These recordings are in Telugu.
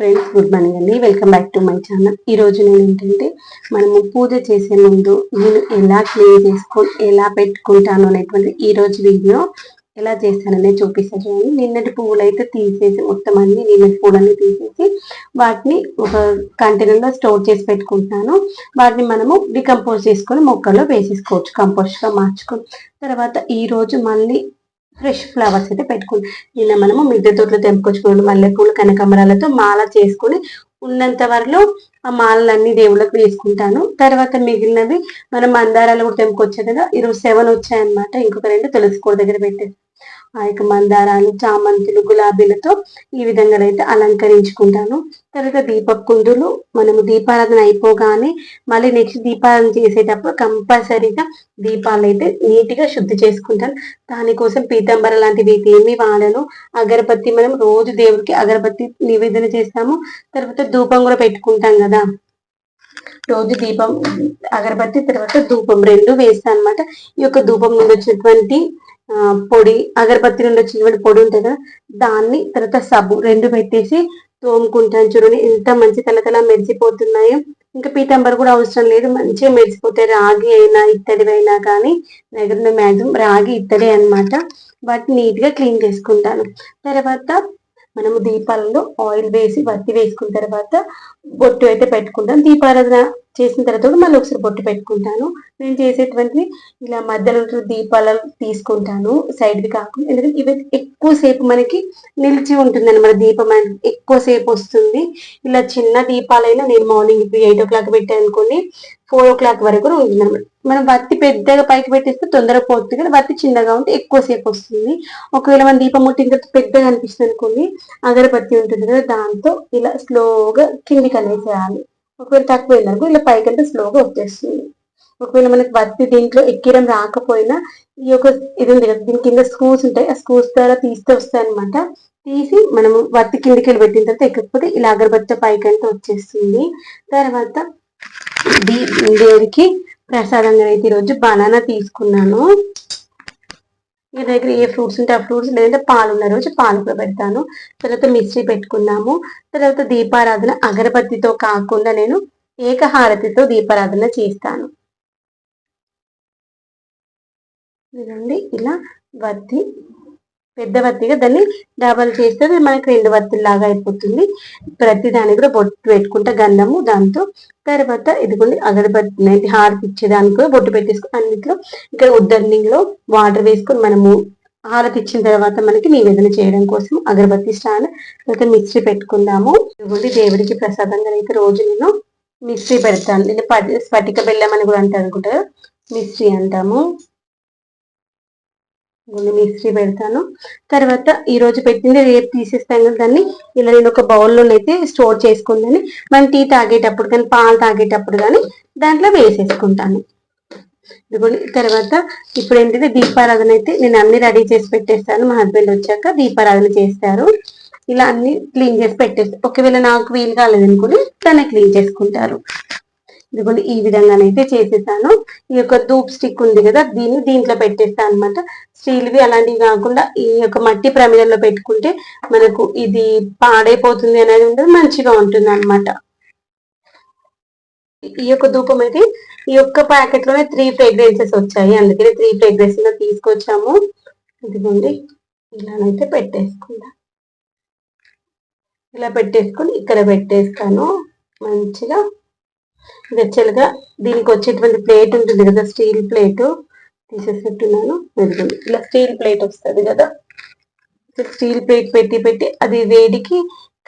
ఫ్రెండ్స్ గుడ్ మార్నింగ్ అండి. Welcome back to my channel ఈ రోజు నేను ఏంటంటే మనము పూజ చేసే ముందు నేను ఎలా క్లీన్ చేసుకొని ఎలా పెట్టుకుంటాను అనేటువంటి ఈరోజు వీడియో ఎలా చేస్తాననే చూపిస్తాను చూడండి. నిన్నటి పువ్వులు అయితే తీసేసి మొత్తం అన్ని నిన్నటి పూలన్నీ తీసేసి వాటిని ఒక కంటైనర్లో స్టోర్ చేసి పెట్టుకుంటున్నాను. వాటిని మనము డికంపోజ్ చేసుకొని మొక్కల్లో వేసేసుకోవచ్చు కంపోస్ట్గా మార్చుకొని తర్వాత ఈరోజు మళ్ళీ ఫ్రెష్ ఫ్లవర్స్ అయితే పెట్టుకున్నాం. నిన్న మనము మిద్దె తోటలో తెంపుకొచ్చుకున్నాం. మల్లెపూలు కనకాంబరాలతో మాల చేసుకుని ఉన్నంత వరకు ఆ మాలలన్నీ దేవుళ్ళకి వేసుకుంటాను. తర్వాత మిగిలినవి మనం మందారాలు కూడా తెంపుకొచ్చాయి కదా ఇరవై సెవెన్ వచ్చాయన్నమాట. ఇంకొక రెండు తులసి కోట దగ్గర పెట్టేసి ఆ యొక్క మందారాలు చామంతులు గులాబీలతో ఈ విధంగా అయితే అలంకరించుకుంటాను. తర్వాత దీప కుందులు మనము దీపారాధన అయిపోగానే మళ్ళీ నెక్స్ట్ దీపారాధన చేసేటప్పుడు కంపల్సరీగా దీపాలు అయితే నీట్గా శుద్ధి చేసుకుంటాను. దానికోసం పీతాంబర లాంటివి అయితే ఏమి వాడను. అగరబత్తి మనం రోజు దేవుడికి అగరబత్తి నివేదన చేస్తాము. తర్వాత ధూపం కూడా పెట్టుకుంటాం కదా. రోజు దీపం అగరబత్తి తర్వాత ధూపం రెండు వేస్తాను అనమాట ఈ యొక్క ధూపం నుండి వచ్చినటువంటి పొడి అగరబత్తి నుండి వచ్చినటువంటి పొడి ఉంటుంది కదా దాన్ని తర్వాత సబ్బు రెండు పెట్టేసి తోముకుంటాను. చూడండి ఎంత మంచి తలతల మెరిసిపోతున్నాయో. ఇంకా పీతాంబర్ కూడా అవసరం లేదు మంచిగా మెరిసిపోతాయి. రాగి అయినా ఇత్తడివైనా కానీ దగ్గర మ్యాక్సిమం రాగి ఇత్తడి అనమాట వాటిని నీట్గా క్లీన్ చేసుకుంటాను. తర్వాత మనము దీపాలలో ఆయిల్ వేసి బత్తి వేసుకున్న తర్వాత బొట్టు అయితే పెట్టుకుంటాం. దీపారాధన చేసిన తర్వాత మళ్ళీ ఒకసారి బొట్టు పెట్టుకుంటాను. నేను చేసేటువంటి ఇలా మధ్యలో దీపాలు తీసుకుంటాను సైడ్వి కాకుండా. ఎందుకంటే ఇవి ఎక్కువసేపు మనకి నిలిచి ఉంటుంది అనమాట దీపం ఎక్కువసేపు వస్తుంది. ఇలా చిన్న దీపాలైనా నేను మార్నింగ్ ఇప్పుడు ఎయిట్ ఓ క్లాక్ పెట్టాను అనుకోండి ఫోర్ ఓ క్లాక్ వరకు ఉంటుంది అనమాట మనం బత్తి పెద్దగా పైకి పెట్టేస్తే తొందరగా పోతుంది కదా. బత్తి చిన్నగా ఉంటే ఎక్కువసేపు వస్తుంది. ఒకవేళ మన దీపం ముట్టిన తర్వాత పెద్దగా అనిపిస్తుంది అనుకోండి అగరబత్తి ఉంటుంది కదా. దాంతో ఇలా స్లోగా కిందికి అనేసేయాలి ఒకవేళ తక్కువ వెళ్ళినకు ఇలా పైకంటే స్లోగా వచ్చేస్తుంది. ఒకవేళ మనకి బత్తి దీంట్లో ఎక్కిరం రాకపోయినా ఈ యొక్క ఇది ఉంది కదా దీని కింద స్క్రూస్ ఉంటాయి. ఆ స్క్రూస్ ద్వారా తీస్తే వస్తాయి అనమాట తీసి మనము వత్తి కిందికి వెళ్ళి పెట్టిన తర్వాత ఎక్కకపోతే ఇలా అగరబత్తి పైకంటే వచ్చేస్తుంది. తర్వాత దేవుడికి ప్రసాదంగా అయితే ఈరోజు బనానా తీసుకున్నాను. మీ దగ్గర ఏ ఫ్రూట్స్ ఉంటే ఆ ఫ్రూట్స్ లేదంటే పాలు ఉన్న రోజు పాలు కూడా పెడతాను. తర్వాత మిశ్రీ పెట్టుకున్నాము. తర్వాత దీపారాధన అగరబత్తితో కాకుండా నేను ఏకహారతితో దీపారాధన చేస్తాను. ఇదండి. ఇలా వత్తి. పెద్ద వత్తిగా దాన్ని డబల్ చేస్తే మనకి రెండు వత్తుల్లాగా అయిపోతుంది. ప్రతి దానికి కూడా బొట్టు పెట్టుకుంటా గంధము దాంతో తర్వాత ఇదిగోండి అగరబత్తి హారతి ఇచ్చేదానికి కూడా బొట్టు పెట్టేసుకుని అన్నిట్లో ఇక్కడ ఉద్దర్నింగ్లో వాటర్ వేసుకొని మనము హారతి ఇచ్చిన తర్వాత మనకి నివేదన చేయడం కోసం అగరబత్తి స్టాండ్ తర్వాత మిక్సీ పెట్టుకుందాము. ఇదిగోండి దేవుడికి ప్రసాదంగా అయితే రోజు నేను మిక్సీ పెడతాను. స్ఫటిక బెల్లం అని కూడా అంటారు అనుకుంటారు మిక్సీ అంటాము. గుండె మిక్సీ పెడతాను. తర్వాత ఈరోజు పెట్టింది రేపు తీసేస్తాను కదా దాన్ని ఇలా నేను ఒక బౌల్లోనైతే స్టోర్ చేసుకుందని మనం టీ తాగేటప్పుడు కానీ పాలు తాగేటప్పుడు కానీ దాంట్లో వేసేసుకుంటాను. ఇదిగోండి తర్వాత ఇప్పుడు ఏంటంటే దీపారాధన అయితే నేను అన్ని రెడీ చేసి పెట్టేస్తాను. మా హస్బెండ్ వచ్చాక దీపారాధన చేస్తారు. ఇలా అన్ని క్లీన్ చేసి పెట్టేస్తాను ఒకవేళ నాకు వీలు కాలేదనుకుని దాన్ని క్లీన్ చేసుకుంటారు. ఇదిగోండి ఈ విధంగానైతే చేసేసాను. ఈ యొక్క ధూప్ స్టిక్ ఉంది కదా దీన్ని దీంట్లో పెట్టేస్తాను అనమాట స్టీల్వి అలాంటివి కాకుండా ఈ యొక్క మట్టి ప్రమిదల్లో పెట్టుకుంటే మనకు ఇది పాడైపోతుంది అనేది ఉండదు మంచిగా ఉంటుంది అనమాట ఈ యొక్క ధూపం అయితే ఈ యొక్క ప్యాకెట్లోనే త్రీ ఫ్రేగ్రెన్సెస్ వచ్చాయి. అందుకనే త్రీ ఫ్రేగ్రెన్సెస్లో తీసుకొచ్చాము. ఇదిగోండి ఇలానైతే పెట్టేసుకుందాం ఇలా పెట్టేసుకొని ఇక్కడ పెట్టేస్తాను. మంచిగా వెచ్చలుగా దీనికి వచ్చేటువంటి ప్లేట్ ఉంటుంది కదా స్టీల్ ప్లేట్ తీసేసినట్టున్నాను. వెళ్తుంది. ఇలా స్టీల్ ప్లేట్ వస్తుంది కదా. స్టీల్ ప్లేట్ పెట్టి పెట్టి అది వేడికి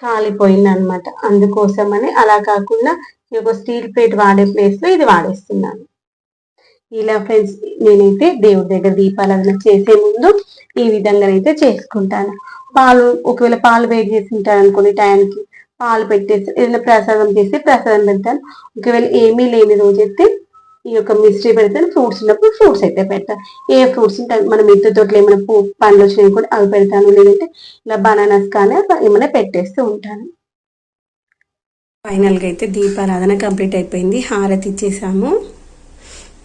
కాలిపోయింది అనమాట అందుకోసమని అలా కాకుండా ఈ యొక్క స్టీల్ ప్లేట్ వాడే ప్లేస్లో ఇది వాడేస్తున్నాను. ఇలా ఫ్రెండ్స్ నేనైతే దేవుడి దగ్గర దీపారాధన చేసే ముందు ఈ విధంగా అయితే చేసుకుంటాను. పాలు ఒకవేళ పాలు వేడి చేసి ఉంటాను అనుకోండి టైంకి పాలు పెట్టేసి ఏదైనా ప్రసాదం చేసి ప్రసాదం పెడతాను. ఒకవేళ ఏమీ లేని రోజైతే ఈ యొక్క మిస్ట్రీ పెడతాను. ఫ్రూట్స్ ఉన్నప్పుడు ఫ్రూట్స్ అయితే పెడతాను ఏ ఫ్రూట్స్ మనం ఇంటి తోటలో ఏమైనా పూ పండ్లు వచ్చినాయి కూడా అవి పెడతాను. లేదంటే ఇలా బనానాస్ కానీ ఏమైనా పెట్టేస్తూ ఉంటాను. ఫైనల్గా అయితే దీపారాధన కంప్లీట్ అయిపోయింది. హారతి ఇచ్చేసాము.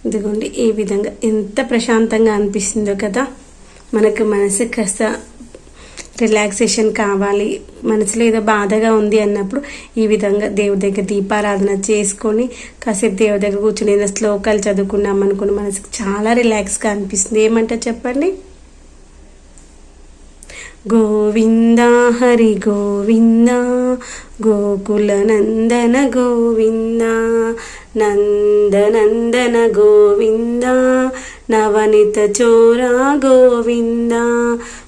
ఇదిగోండి ఈ విధంగా ఎంత ప్రశాంతంగా అనిపిస్తుందో కదా. మనకు మనసు కాస్త రిలాక్సేషన్ కావాలి. మనసులో ఏదో బాధగా ఉంది అన్నప్పుడు ఈ విధంగా దేవుడి దగ్గర దీపారాధన చేసుకొని కాసేపు దేవుడి దగ్గర కూర్చొని ఏదో శ్లోకాలు చదువుకున్నాం అనుకుని మనసుకు చాలా రిలాక్స్గా అనిపిస్తుంది. ఏమంటారు చెప్పండి? గోవింద హరి గోవింద గోకుల నందన గోవింద నందనందన గోవింద నవనిత చోరా గోవింద